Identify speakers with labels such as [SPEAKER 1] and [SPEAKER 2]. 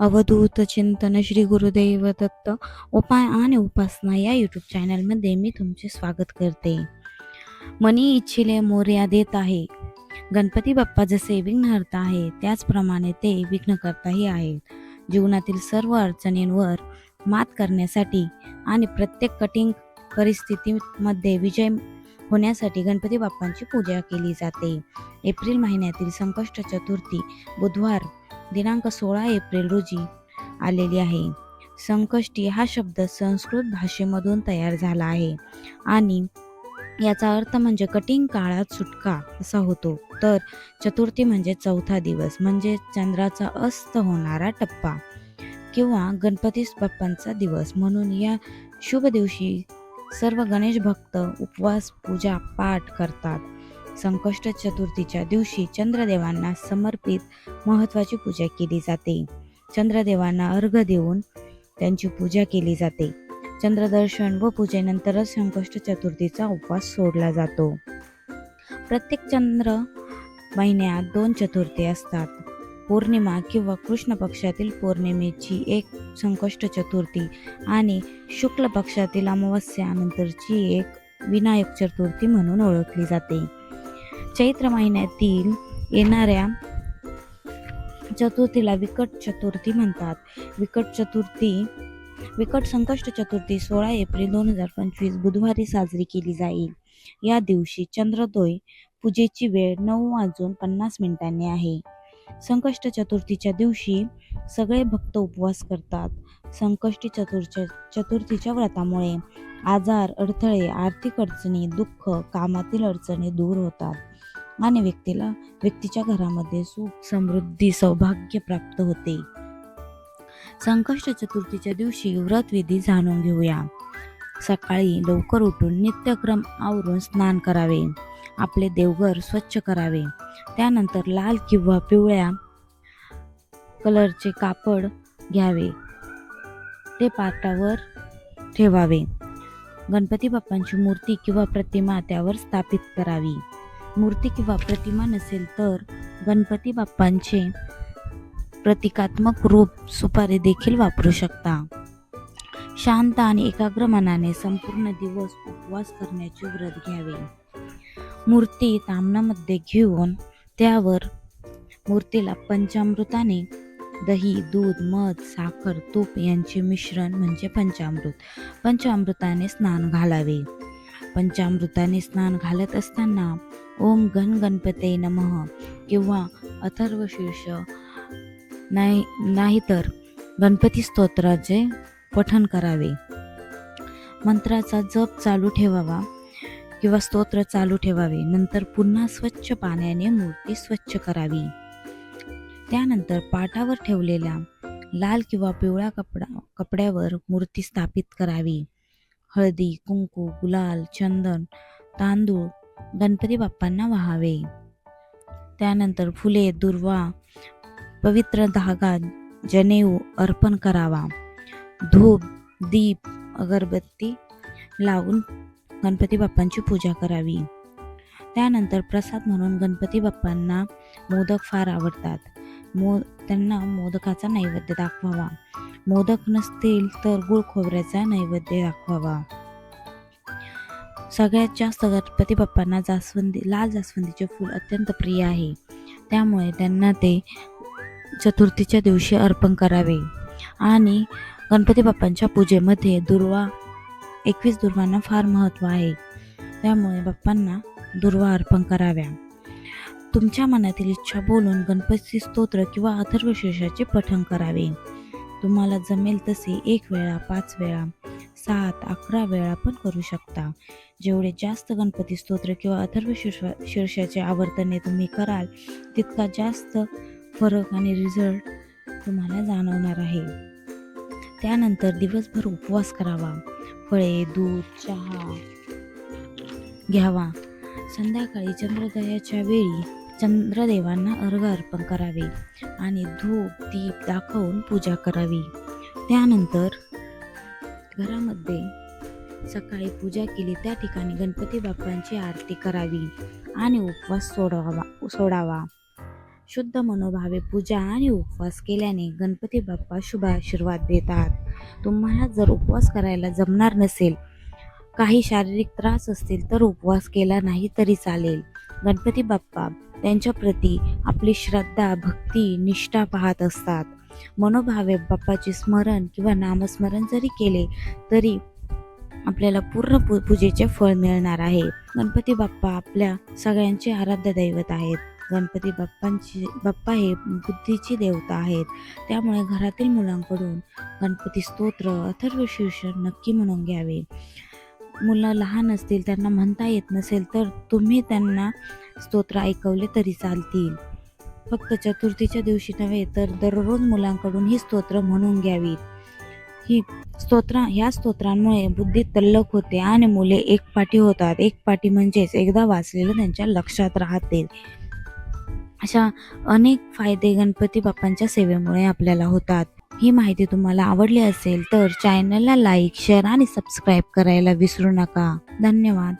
[SPEAKER 1] अवधूत चिंतन श्री गुरुदेव दत्त उपाय आणि उपासना या यूट्यूब चॅनलमध्ये मी तुमचे स्वागत करते. मनी इच्छिले मोर्या देत आहे. गणपती बाप्पा जसे विघ्नहर्ता आहे. त्याचप्रमाणे ते विघ्नकर्ताही आहेत. जीवनातील सर्व अडचणींवर मात करण्यासाठी आणि प्रत्येक कठीण परिस्थितीमध्ये विजय होण्यासाठी गणपती बाप्पांची पूजा केली जाते. एप्रिल महिन्यातील संकष्ट चतुर्थी बुधवार दिनांक सोळा एप्रिल रोजी आलेली आहे. संकष्टी हा शब्द संस्कृत भाषेमधून तयार झाला आहे आणि याचा अर्थ म्हणजे कठीण काळात सुटका असा होतो. तर चतुर्थी म्हणजे चौथा दिवस म्हणजे चंद्राचा अस्त होणारा टप्पा किंवा गणपती बाप्पांचा दिवस. म्हणून या शुभ दिवशी सर्व गणेश भक्त उपवास पूजा पाठ करतात. संकष्ट चतुर्थीच्या दिवशी चंद्रदेवांना समर्पित महत्त्वाची पूजा केली जाते. चंद्रदेवांना अर्घ देऊन त्यांची पूजा केली जाते. चंद्रदर्शन व पूजेनंतरच संकष्ट चतुर्थीचा उपवास सोडला जातो. प्रत्येक चंद्र महिन्यात दोन चतुर्थी असतात. पौर्णिमा किंवा कृष्ण पक्षातील पौर्णिमेची एक संकष्ट चतुर्थी आणि शुक्ल पक्षातील अमावस्यानंतरची एक विनायक चतुर्थी म्हणून ओळखली जाते. चैत्र महिन्यातील येणाऱ्या चतुर्थीला विकट चतुर्थी म्हणतात. विकट चतुर्थी विकट संकष्ट चतुर्थी सोळा एप्रिल दोन हजार पंचवीस बुधवारी साजरी केली जाईल. या दिवशी चंद्रोदय पूजेची वेळ नऊ वाजून पन्नास मिनिटांनी आहे. संकष्ट चतुर्थीच्या दिवशी सगळे भक्त उपवास करतात. संकष्टी चतुर्थ चतुर्थीच्या व्रतामुळे आजार अडथळे आर्थिक अडचणी दुःख कामातील अडचणी दूर होतात. आणि व्यक्तीला व्यक्तीच्या घरामध्ये सुख समृद्धी सौभाग्य प्राप्त होते. संकष्ट चतुर्थीच्या दिवशी व्रतविधी जाणून घेऊया. सकाळी लवकर उठून नित्यक्रम आवरून स्नान करावे. आपले देवघर स्वच्छ करावे. त्यानंतर लाल किंवा पिवळ्या कलरचे कापड घ्यावे. ते पाटावर ठेवावे. गणपती बाप्पांची मूर्ती किंवा प्रतिमा त्यावर स्थापित करावी. मूर्ती किंवा प्रतिमा नसेल तर गणपती बाप्पांचे प्रतिकात्मक रूप सुपारी देखील वापरू शकता. शांत आणि एकाग्र मनाने संपूर्ण दिवस उपवास करण्याचे व्रत घ्यावे. मूर्ती तामणामध्ये घेऊन त्यावर मूर्तीला पंचामृताने दही दूध मध साखर तूप यांचे मिश्रण म्हणजे पंचामृत. पंचामृताने स्नान घालावे. पंचामृताने स्नान घालत असताना ओम गण गणपते नमः किंवा अथर्व शीर्ष नाही नाहीतर गणपती स्तोत्राचे पठण करावे. मंत्राचा जप चालू ठेवावा किंवा स्तोत्र चालू ठेवावे. नंतर पुन्हा स्वच्छ पाण्याने मूर्ती स्वच्छ करावी. त्यानंतर पाटावर ठेवलेल्या लाल किंवा पिवळ्या कपडा कपड्यावर मूर्ती स्थापित करावी. हळदी कुंकू गुलाल चंदन तांदूळ गणपती बाप्पांना वाहावे. त्यानंतर फुले दुर्वा पवित्र धागा जनेऊ अर्पण करावा. धूप दीप अगरबत्ती लावून गणपती बाप्पांची पूजा करावी. त्यानंतर प्रसाद म्हणून गणपती बाप्पांना मोदक फार आवडतात. मो त्यांना मोदकाचा नैवेद्य दाखवावा. मोदक नसतील तर गुळ खोबऱ्याचा नैवेद्य दाखवावा. सगळ्यात जास्त गणपती बाप्पांना जास्वंदी लाल जास्वंदीचे फूल अत्यंत प्रिय आहे. त्यामुळे त्यांना ते चतुर्थीच्या दिवशी अर्पण करावे. आणि गणपती बाप्पांच्या पूजेमध्ये दुर्वा एकवीस दुर्वांना फार महत्त्व आहे. त्यामुळे बाप्पांना दुर्वा अर्पण कराव्या. तुमच्या मनातील इच्छा बोलून गणपती स्तोत्र किंवा अथर्वशेषाचे पठण करावे. तुम्हाला जमेल तसे एक वेळा पाच वेळा सात अकरा वेळा पण करू शकता. जेवढे जास्त गणपती स्तोत्र किंवा अथर्व शीर्ष शीर्षाचे आवर्तने तुम्ही कराल तितका जास्त फरक आणि रिझल्ट तुम्हाला जाणवणार आहे. त्यानंतर दिवसभर उपवास करावा. फळे दूध चहा घ्यावा. संध्याकाळी चंद्रोदयाच्या वेळी चंद्रदेवांना अर्घ अर्पण करावे आणि धूप दीप दाखवून पूजा करावी. त्यानंतर घरामध्ये सकाळी पूजा केली त्या ठिकाणी गणपती बाप्पांची आरती करावी आणि उपवास सोडावा सोडावा. शुद्ध मनोभावे पूजा आणि उपवास केल्याने गणपती बाप्पा शुभ आशीर्वाद देतात. तुम्हाला जर उपवास करायला जमणार नसेल काही शारीरिक त्रास असतील तर उपवास केला नाही तरी चालेल. गणपती बाप्पा त्यांच्या प्रती आपली श्रद्धा भक्ती निष्ठा पाहत असतात. मनोभावे बाप्पाचे स्मरण किंवा नामस्मरण जरी केले तरी आपल्याला पूर्ण पू पूजेचे फळ मिळणार आहे. गणपती बाप्पा आपल्या सगळ्यांचे आराध्य दैवत आहेत. गणपती बाप्पांची बाप्पा हे बुद्धीची देवता आहेत. त्यामुळे घरातील मुलांकडून गणपती स्तोत्र अथर्व शीर्ष नक्की म्हणून घ्यावे. मुलं लहान असतील त्यांना म्हणता येत नसेल तर तुम्ही त्यांना स्तोत्र ऐकवले तरी चालतील. फक्त चतुर्थीच्या दिवशी नव्हे तर दररोज मुलांकडून ही स्तोत्र म्हणून घ्यावीत. ही स्तोत्र ह्या स्तोत्रांमुळे बुद्धी तल्लख होते आणि मुले एकपाठी होतात. एकपाठी म्हणजेच एकदा वाचलेलं त्यांच्या लक्षात राहते. अशा अनेक फायदे गणपती बाप्पांच्या सेवेमुळे आपल्याला होतात. ही माहिती तुम्हाला आवडली असेल तर चॅनलला लाईक शेअर आणि सबस्क्राईब करायला विसरू नका. धन्यवाद.